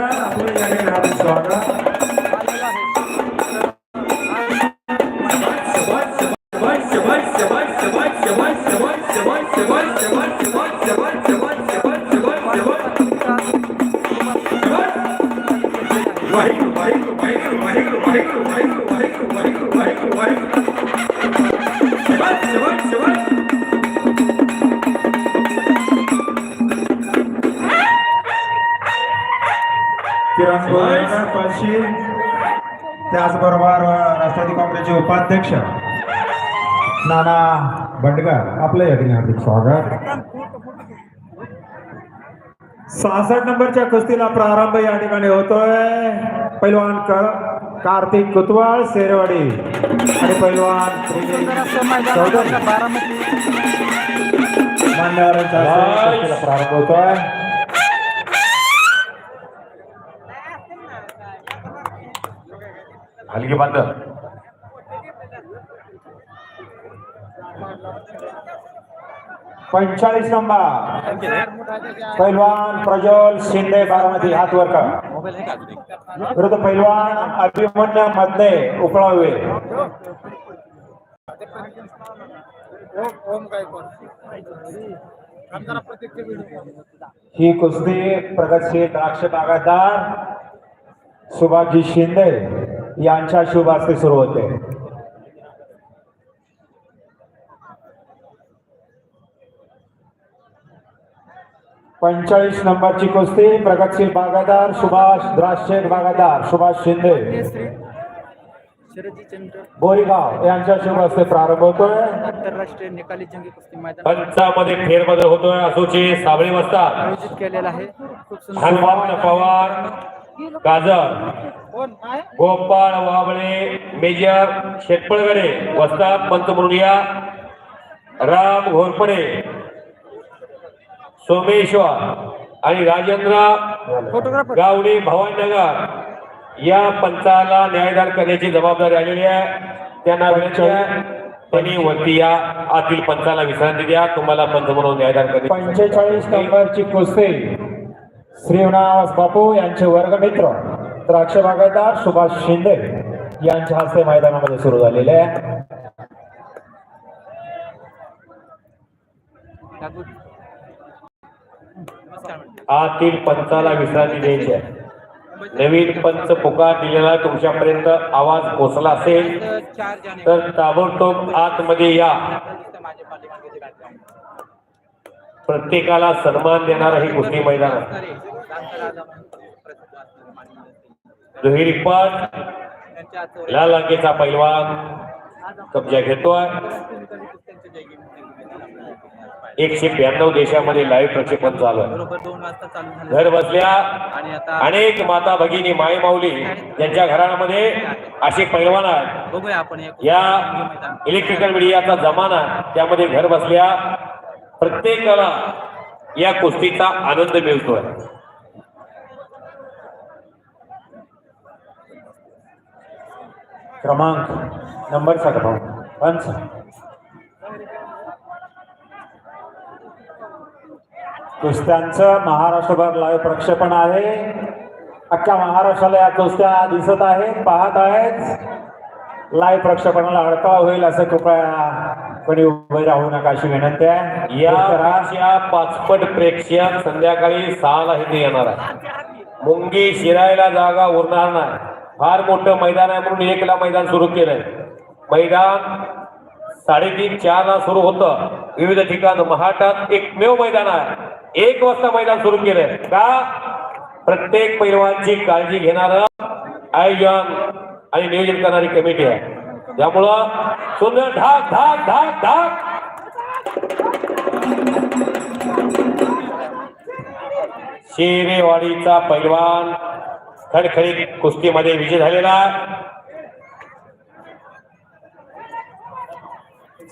स्वागत आपलं या ठिकाणी स्वागत. किरण त्याचबरोबर राष्ट्रवादी काँग्रेसचे उपाध्यक्ष नाना बंडकर आपलं या ठिकाणी हार्दिक स्वागत. सहासष्ट नंबरच्या कुस्तीला प्रारंभ या ठिकाणी होतोय. पैलवान कार्तिक कुतवाळ शेरवाडी. आणि पैलवान प्रारंभ होतोय. हलगी बांधव पंचाळीस नंबर। पैलवान प्रज्वल शिंदे बारामती हात वर का विरुद्ध पैलवान अभिमन्य मधले उपळावे ही कुस्ती प्रगतशील द्राक्ष बागायतदार सुभाषजी शिंदे। यांच्या शुभ हस्ते सुरू होते. पंचाळीस नंबरची कुस्ती प्रगतशील बागायतदार सुभाष द्राक्षे बागायतदार सुभाष शिंदे. बोरीगाव यांच्या शुभ हस्ते प्रारंभ होतोय. आंतरराष्ट्रीय निकाली जंगी कुस्ती मैदान. पंचामध्ये फेरबदल होतोय असोचे साबळे वस्तात आयोजित केलेला आहे. खूप सुंदर. हनुमान पवार काजळ गोपाळ वाबळे मेजर शेटपळगडे वस्ताद पंत मुरुडिया राम घोरपडे सोमेश्वर आणि राजेंद्र फोटोग्राफर गावडे भवानीनगर. या पंचाला न्यायदान करण्याची जबाबदारी आलेली आहे. त्यांना त्यांनी वरती या आतील पंचाला विश्रांती द्या. तुम्हाला पंच म्हणून न्यायदान करणे पंचेचाळीस नंबरची कुस्ती. श्रीनिवास बापू यांचे वर्गमित्र. द्राक्ष बागायतदार सुभाष शिंदे यांच्या हस्ते मैदानामध्ये सुरू झालेले आहे. आतील पंचाला विश्रांती द्यायची आहे. नवीन पंच पुकार दिलेला तुमच्यापर्यंत आवाज पोचला असेल तर ताबडतोब आतमध्ये या. प्रत्येकाला सन्मान देणारा ही कुस्ती मैदान दुहेरी पद लाल अंकेचा पैलवान कब्जा घेतोय. एकशे ब्याण्णव देशामध्ये लाईव्ह प्रक्षेपण चालू झालं. घर बसल्या अनेक माता भगिनी माई माऊली यांच्या घरामध्ये असे पैलवान आहेत. या इलेक्ट्रिकल मीडियाचा जमाना त्यामध्ये घर बसल्या प्रत्येकाला या कुस्तीचा आनंद मिळतोय. क्रमांक नंबर सांगा भाऊ. पंच. कुस्त्यांचं महाराष्ट्रभर लाईव्ह प्रक्षेपण आहे. अख्ख्या महाराष्ट्राला या कुस्त्या दिसत आहेत पाहत आहेत. लाईव्ह प्रक्षेपणाला अडथळा होईल असं कृपया कोणी उभे राहू नका अशी विनंती आहे. या पाचपट प्रेक्षक संध्याकाळी सहाला इथे येणार आहे मुंगी शिरायला जागा उरणार नाही. फार मोठं मैदान आहे म्हणून एकला मैदान सुरू केलंय. मैदान साडेतीन चार ला सुरू होतं. विविध ठिकाण महाटात एकमेव मैदान आहे. एक वाजता मैदान सुरू केलंय. का? प्रत्येक पैलवानची काळजी घेणार आयोजन आणि नियोजन करणारी कमिटी आहे. त्यामुळं सुंदर ढाक ढाक ढाक ढाक शेरेवाडीचा पैलवान खडखडीत कुस्तीमध्ये विजय झालेला.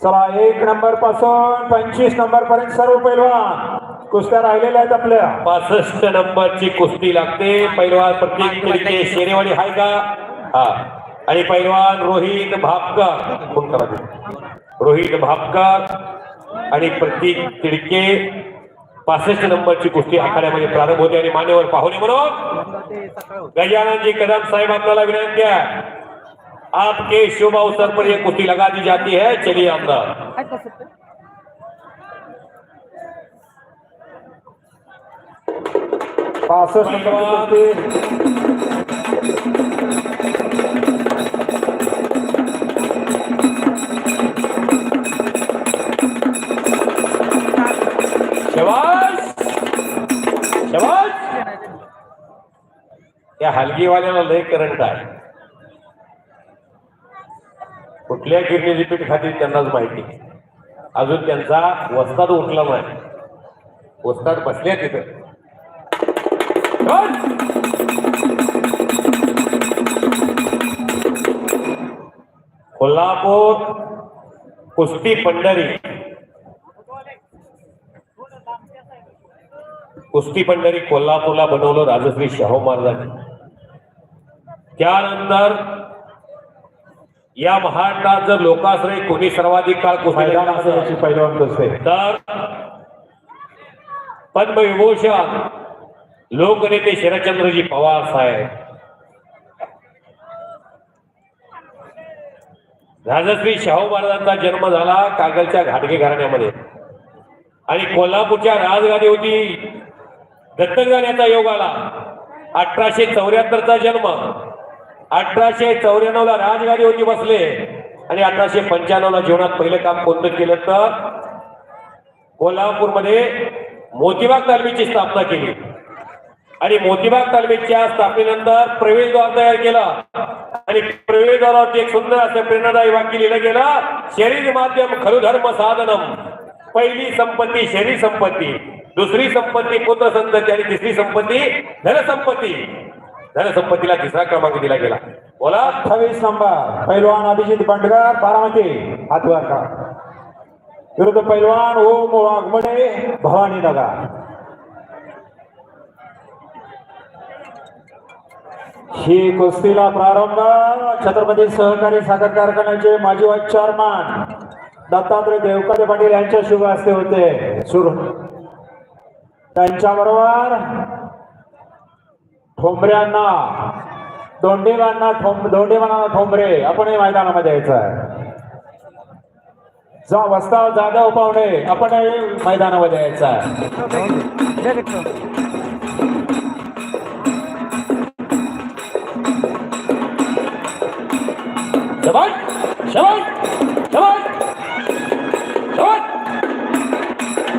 चला एक नंबरपासून पंचवीस नंबर पर्यंत सर्व पैलवान कुस्त्या राहिलेल्या आहेत आपल्या. पासष्ट नंबरची कुस्ती लागते. पैलवान प्रतीक तिडके शेरेवाडी हाय का? हा. आणि पैलवान रोहित भापकर. कोण करा रोहित भापकर आणि प्रतीक तिडके. पासष्ट नंबरची कुस्ती आखाड्यामध्ये प्रारंभ होते आणि मान्यवर पाहुणे म्हणून गजाननजी जी कदम साहेब आपल्याला विनंती आहे. आपके शुभ अवसर पर यह कुश्ती लगा दी जाती है. चलिए अंदर पासष्ट नंबर हलगीवाल्याला लय करंट आहे. कुठल्या गिरणी पीठ खातील त्यांनाच माहिती अजून त्यांचा वस्ताद उठला नाही. वस्ताद बसले तिथं कोल्हापूर कुस्ती पंढरी. कुस्ती पंढरी कोल्हापूरला बनवलं राजश्री शाहू महाराजांनी. त्यानंतर या महाराष्ट्रात जर लोकाश्रय कोणी सर्वाधिक काळ कुस्ती मैदान असेल? याची पहिलवान कुस्ती तर पद्मविभूषण लोकनेते शरदचंद्रजी पवार साहेब. राजश्री शाहू महाराजांचा जन्म झाला कागलच्या घाटगे घराण्यामध्ये. आणि कोल्हापूरच्या राजगादी होती. दत्तक जाण्याचा योग आला. अठराशे चौऱ्याहत्तरचा जन्म. अठराशे चौऱ्याण्णव ला राजगादी होती बसले. आणि अठराशे पंच्याण्णव ला जीवनात पहिलं काम कोणतं केलं तर? कोल्हापूरमध्ये मोतीबाग तालमीची स्थापना केली. आणि मोतीबाग तालमीच्या स्थापनेनंतर प्रवेशद्वार तयार केला. आणि प्रवेशद्वारावरती एक सुंदर असं प्रेरणादायी वाक्य लिहिलं गेलं शरीर माध्यम खरु धर्म साधनम. पहिली संपत्ती शरीर संपत्ती दुसरी संपत्ती पुत्र संतती आणि तिसरी संपत्ती धनसंपत्ती धनसंपत्तीला तिसरा क्रमांक दिला गेला. बोला अठ्ठावीस नंबर. पैलवान अभिजित बंडगर बारामती. हातवर का? विरुद्ध पैलवान ओम वाघमडे भवानी दादा. ही कुस्तीला प्रारंभ. छत्रपती सहकारी साखर कारखान्याचे माजी वाईस चेअरमन दत्तात्रय देवकाते पाटील यांच्या शुभ हस्ते होते. सुरू. त्यांच्याबरोबर ठोंबऱ्यांना. दोंडेवांना ठोंब दोंडेवांना ठोंबरे. आपणही मैदानामध्ये यायचं आहे जा वस्ता जाधव पाहुणे आपणही मैदानामध्ये यायचं आहे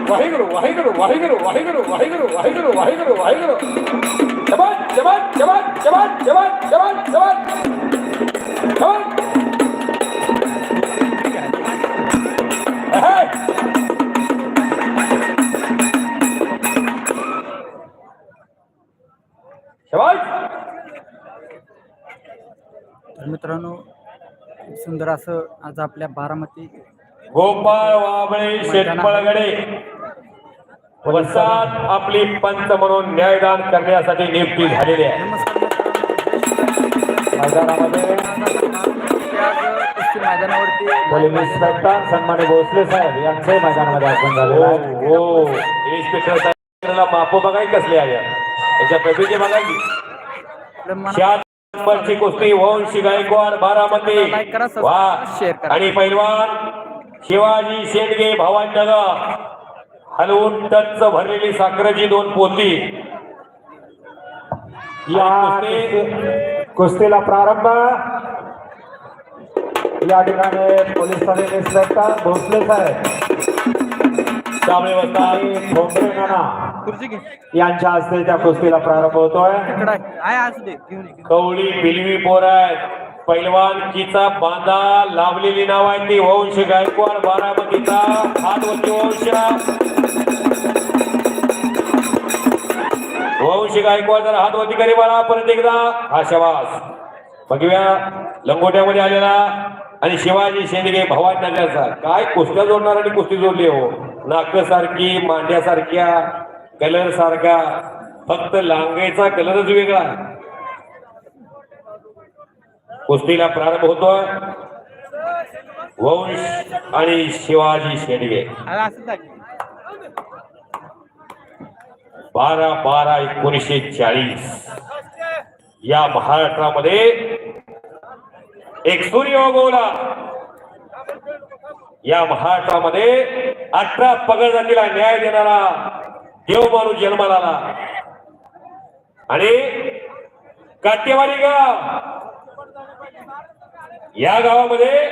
वाहेगुरु वाहेगुरु वाहेगुरु वाहेगुरु वाहेगुरु वाहेगुरु वाहेगुरु वाहेगुरु. तर मित्रांनो खूप सुंदर असं आज आपल्या बारामती गोपाळ वाबळे शेतपळगडे वसात आपली पंच म्हणून न्यायदान करण्यासाठी नियुक्ती झालेली आहे. सन्मानी भोसले साहेब यांचंही मैदानामध्ये आगमन झालेलं आहे. हो इन्स्पेक्टर साहेबांना माप बघाय कसले आहे? याच्या प्रभूचे बघा की? नंबरची कुस्ती वंशी गायकवाड बारामती. वा. आणि पैलवान शिवाजी शेंडगे भावांनगर हलवून टच भरलेली साखरेची दोन पोती. या कुस्तीला प्रारंभ. या ठिकाणी पोलीस ठाणे भोसले साहेब. यांच्या हस्ते त्या कुस्तीला प्रारंभ होतोय. कवळी बिलवी पोराय पैलवान किचा बांधा लाभलेली नाव आहे ती. वंश गायकवाड बारामतीचा हात वंश. कौशिक गायकवाड जरा हात वरती करे मला परत एकदा हा शवास. बघूया लंगोट्यामध्ये आलेला आणि शिवाजी शेंडगे भवानी नगरचा काय कुस्त्या जोडणार आणि कुस्ती जोडली हो? नाक सारखी मांड्यासारख्या कलर सारखा फक्त लांगेचा कलरच वेगळा. कुस्तीला प्रारंभ होतोय. वंश आणि शिवाजी शेडगे. असं बारा बारा एकोणीसशे चाळीस. या महाराष्ट्रामध्ये एक सूर्य उगवला. या महाराष्ट्रामध्ये अठरा पगड जातीला न्याय देणारा देव माणूस जन्माला आला. आणि काटेवाडी गाव. या गावामध्ये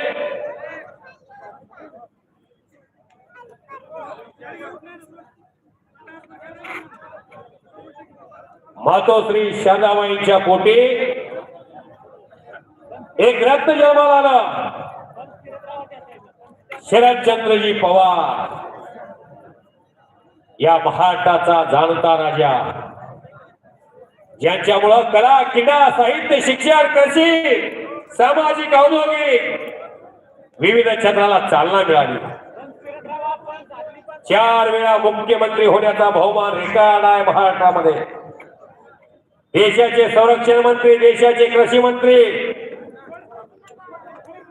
मातोश्री शांताबाईंच्या पोटी. एक रत्न जन्माला आला. शरदचंद्रजी पवार. या महाराष्ट्राचा जाणता राजा. ज्यांच्यामुळं कला क्रीडा साहित्य शिक्षण कृषी सामाजिक औद्योगिक विविध क्षेत्राला चालना मिळाली. चार वेळा मुख्यमंत्री होण्याचा बहुमान रेकॉर्ड आहे महाराष्ट्रामध्ये. देशाचे संरक्षण मंत्री देशाचे कृषी मंत्री.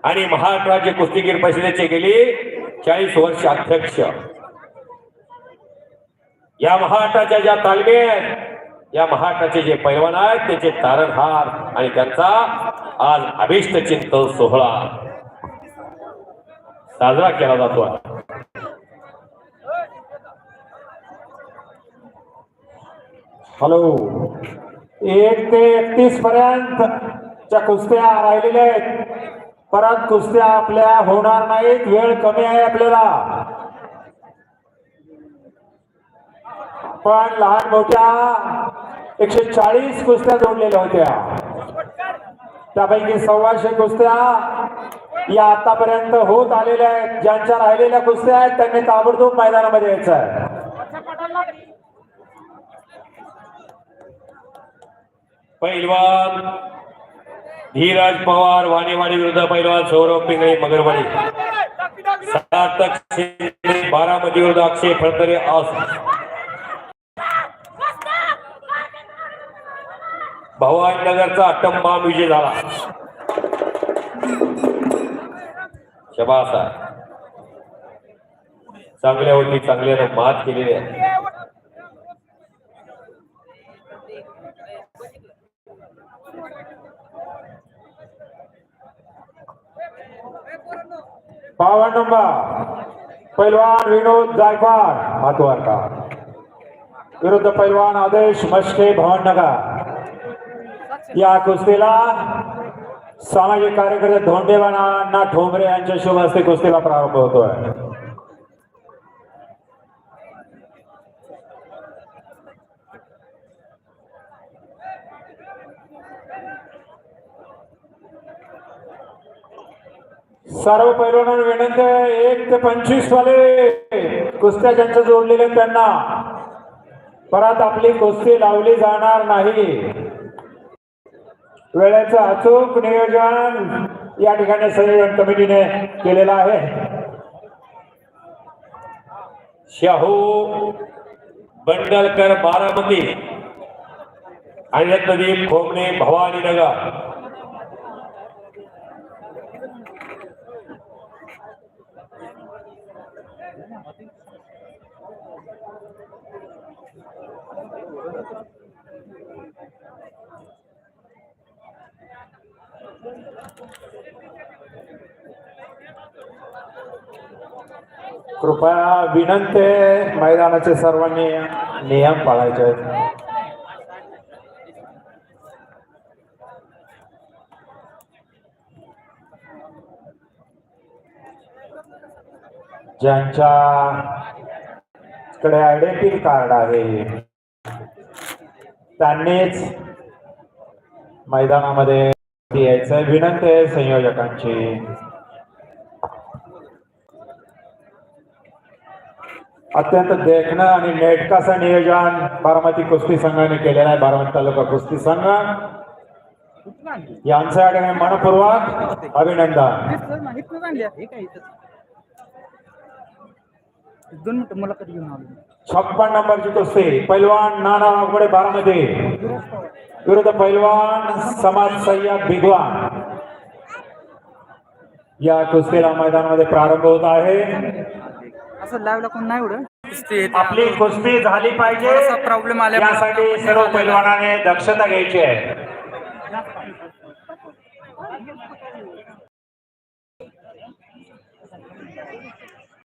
आणि महाराष्ट्राचे कुस्तीगीर परिषदेचे गेली चाळीस वर्ष अध्यक्ष. या महाराष्ट्राच्या ज्या तालमीत या महाराष्ट्राचे जे पैलवान आहेत त्याचे तारणहार आणि त्यांचा आज अभिष्ट चिंतन सोहळा. साजरा केला जातो आहे हॅलो. एक ते एकतीस पर्यंत च्या कुस्त्या राहिलेल्या आहेत परत कुस्त्या आपल्या होणार नाहीत वेळ कमी आहे आपल्याला. पण लहान मोठ्या एकशे चाळीस कुस्त्या जोडलेल्या होत्या. त्यापैकी सव्वाशे कुस्त्या या आतापर्यंत होत आलेल्या आहेत. ज्यांच्या राहिलेल्या कुस्त्या आहेत त्यांनी ताबडतोब मैदानामध्ये यायचं आहे. पैलवान धीराज पवार वाणीवाडी विरुद्ध पैलवान सौरभ पिंगळे मगरवाडी. सार्थक शिंदे बारामती विरुद्ध अक्षय फडतरे नगरचा अट्टम बाम विजय झाला. शबासा चांगल्या होती चांगल्यानं मात केलेली आहे. बावन नंबर पैलवान विनोद गायकवाड हातवार का विरुद्ध पैलवान आदेश मस्के भवननगर या कुस्तीला सामाजिक कार्यकर्ते धोंडेवाना ठोंबरे यांच्या शुभ हस्ते कुस्तीला प्रारंभ होतोय. सर्व पैलवानांना विनंती आहे. एक ते पंचवीस वाले कुस्त्या ज्यांच्या जोडलेले त्यांना. परत आपली कुस्ती लावली जाणार नाही. वेळेचं अचूक नियोजन या ठिकाणी संयोजन कमिटीने केलेलं आहे. शाहू बंडलकर बारामती आणि रत्नदीप खोमणे भवानीनगर. कृपया विनंती मैदानाचे सर्वांनी नियम पाळायचे आहेत. ज्यांच्या कडे आयडेंटिटी कार्ड आहे त्यांनीच मैदानामध्ये यायचं विनंती आहे संयोजकांची. अत्यंत देखणं आणि नेटकाचं नियोजन बारामती कुस्ती संघाने केलेलं आहे. बारामती तालुका कुस्ती संघ. यांचं या ठिकाणी मनपूर्वक अभिनंदन. दोन मिनिटं मुलाखत घेऊन आलो. छप्पन नंबरची कुस्ती पैलवान नाना नागपुडे बारामती. विरुद्ध पैलवान समाज सय्यद भिगवान या कुस्तीला मैदानामध्ये प्रारंभ होत आहे. असं लाईव्हला कोण नाही एवढं? आपली कुस्ती झाली पाहिजे. problem आल्यामुळे यासाठी सर्व. पैलवानाने दक्षता घ्यायची आहे.